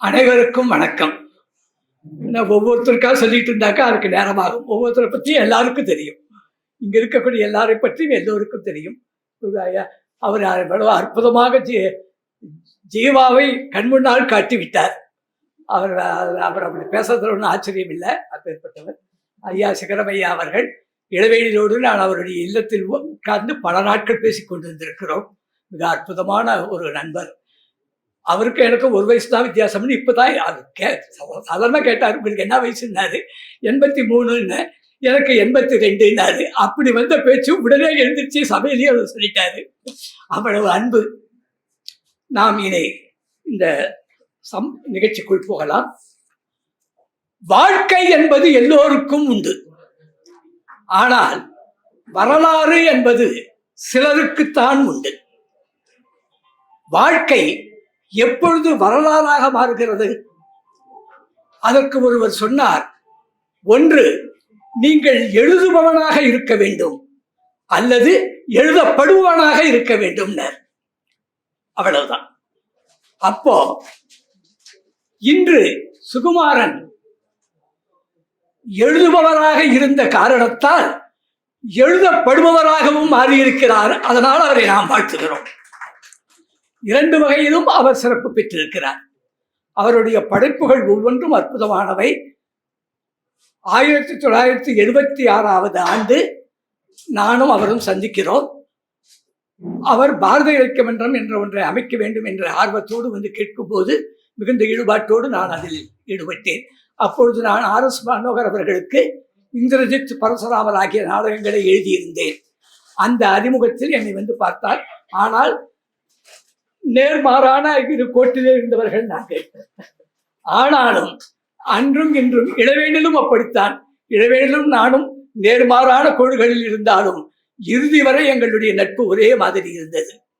அனைவருக்கும் வணக்கம். நான் ஒவ்வொருத்தருக்கா சொல்லிட்டு இருந்தாக்கா அதுக்கு நேரமாகும். ஒவ்வொருத்தரை பற்றியும் எல்லாருக்கும் தெரியும். இங்க இருக்கக்கூடிய எல்லாரை பற்றியும் எல்லோருக்கும் தெரியும். அவர் எவ்வளவு அற்புதமாக ஜீ ஜீவாவை கண்முன்னால் காட்டி விட்டார் அவர் அவர் அப்படி பேசுறதுல ஒன்றும் ஆச்சரியம் இல்லை. அப்பேற்பட்டவர். ஐயா சிகரமையா அவர்கள் இளவேலிலோடு நான் அவருடைய இல்லத்தில் உட்கார்ந்து பல நாட்கள் பேசி கொண்டிருந்திருக்கிறோம் மிக அற்புதமான ஒரு நண்பர். அவருக்கு எனக்கு ஒரு வயசு தான் வித்தியாசம்னு இப்போதான் அது கே சாதாரணமாக கேட்டார் உங்களுக்கு என்ன வயசுன்னாரு? எண்பத்தி மூணுன்னு. எனக்கு எண்பத்தி ரெண்டுன்னாரு. அப்படி வந்த பேச்சு உடனே எழுந்திருச்சு சபையிலேயே அவர் சொல்லிட்டாரு. அவ்வளவு அன்பு. நாம் இனி இந்த சம் நிகழ்ச்சிக்குள் போகலாம். வாழ்க்கை என்பது எல்லோருக்கும் உண்டு. ஆனால் வரலாறு என்பது சிலருக்குத்தான் உண்டு. வாழ்க்கை எப்பொழுது வரலாறாக மாறுகிறது? அதற்கு ஒருவர் சொன்னார் ஒன்று நீங்கள் எழுதுபவனாக இருக்க வேண்டும் அல்லது எழுதப்படுபவனாக இருக்க வேண்டும் அவ்வளவுதான். அப்போ இன்று சுகுமாரன் எழுதுபவராக இருந்த காரணத்தால் எழுதப்படுபவராகவும் மாறியிருக்கிறார். அதனால் அவரை நாம் வாழ்த்துகிறோம். இரண்டு வகையிலும் அவர் சிறப்பு பெற்றிருக்கிறார். அவருடைய படைப்புகள் ஒவ்வொன்றும் அற்புதமானவை. ஆயிரத்தி தொள்ளாயிரத்தி எழுபத்தி ஆறாவது ஆண்டு நானும் அவரும் சந்திக்கிறோம். அவர் பாரத இலக்கியமன்றம் என்ற ஒன்றை அமைக்க வேண்டும் என்ற ஆர்வத்தோடு வந்து கேட்கும்போது மிகுந்த ஈடுபாட்டோடு நான் அதில் ஈடுபட்டேன். அப்பொழுது நான் ஆர் எஸ் மனோகர் அவர்களுக்கு இந்திரஜித் பரசுராமர் ஆகிய நாடகங்களை எழுதியிருந்தேன். அந்த அறிமுகத்தில் என்னை வந்து பார்த்தார். ஆனால் நேர்மாறான இரு கோட்டிலே இருந்தவர்கள் நாங்கள். ஆனாலும் அன்றும் இன்றும் இளவேனிலும் அப்படித்தான். இளவேனிலும் நானும் நேர்மாறான கோள்களில் இருந்தாலும் இறுதி வரை எங்களுடைய நட்பு ஒரே மாதிரி இருந்தது.